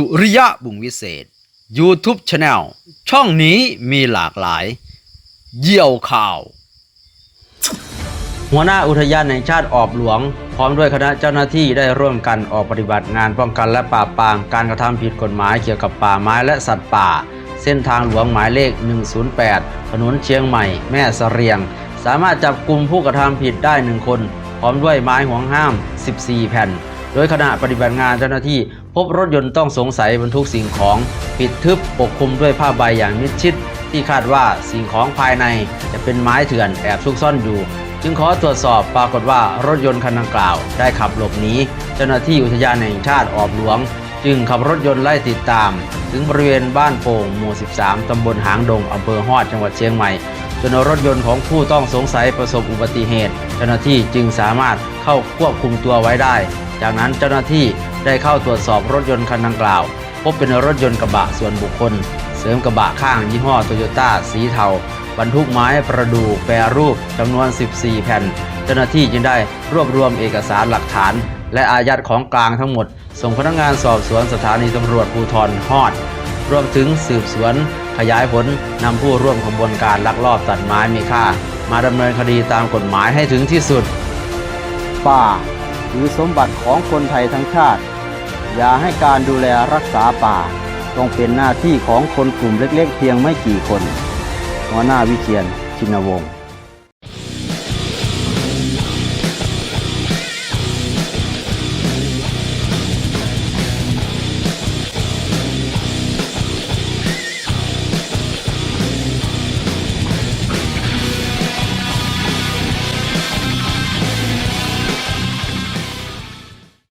สุริยะบุงวิเศษ YouTube Channel ช่องนี้มีหลากหลาย เยี่ยวข่าว หัวหน้าอุทยานแห่งชาติออบหลวง พร้อมด้วยคณะเจ้าหน้าที่ได้ร่วมกันออกปฏิบัติงานป้องกันและปราบปรามการกระทำผิดกฎหมายเกี่ยวกับป่าไม้และสัตว์ป่า เส้นทางหลวงหมายเลข 108 ถนนเชียงใหม่ แม่สรียง สามารถจับกลุ่มผู้กระทำผิดได้หนึ่งคน พร้อมด้วยไม้ห่วงห้าม 14 แผ่น โดยขณะปฏิบัติงานเจ้าหน้าที่ พบรถยนต์ต้องสงสัยบรรทุกสิ่งของ ปิดทึบปกคลุมด้วยผ้าใบอย่างมิดชิด ที่คาดว่าสิ่งของภายในจะเป็นไม้เถื่อนแอบซุกซ่อนอยู่ จึงขอตรวจสอบปรากฏว่ารถยนต์คันดังกล่าว ได้ขับหลบหนีเจ้าหน้าที่อุทยานแห่งชาติออบหลวง จึงขับรถยนต์ไล่ติดตาม ถึงบริเวณบ้านโป่งหมู่ 13 ตำบลหางดงอำเภอฮอดจังหวัดเชียงใหม่จนรถยนต์ของผู้ต้องสงสัยประสบอุบัติเหตุ เจ้าหน้าที่จึงสามารถเข้าควบคุมตัวไว้ได้ จากนั้นเจ้าหน้าที่ ได้เข้าตรวจสอบรถยนต์คันดังกล่าว พบเป็นรถยนต์กระบะส่วนบุคคล เสริมกระบะข้างยี่ห้อโตโยต้าสีเทา บรรทุกไม้ประดู่แปรรูปจำนวน 14 แผ่น เจ้าหน้าที่จึงได้รวบรวมเอกสารหลักฐาน และอายัดของกลางทั้งหมด ส่งพนักงานสอบสวนสถานีตำรวจภูธรฮอด รวมถึงสืบสวน ขยายผลนำผู้ร่วมขบวนการลักลอบตัดไม้มีค่า มาดำเนินคดีตามกฎหมายให้ถึงที่สุด ป่า หรือสมบัติของคนไทยทั้งชาติ อย่าให้การดูแลรักษาป่า ต้องเป็นหน้าที่ของคนกลุ่มเล็กๆ เพียงไม่กี่คนหัวหน้าวิเชียนชินวงศ์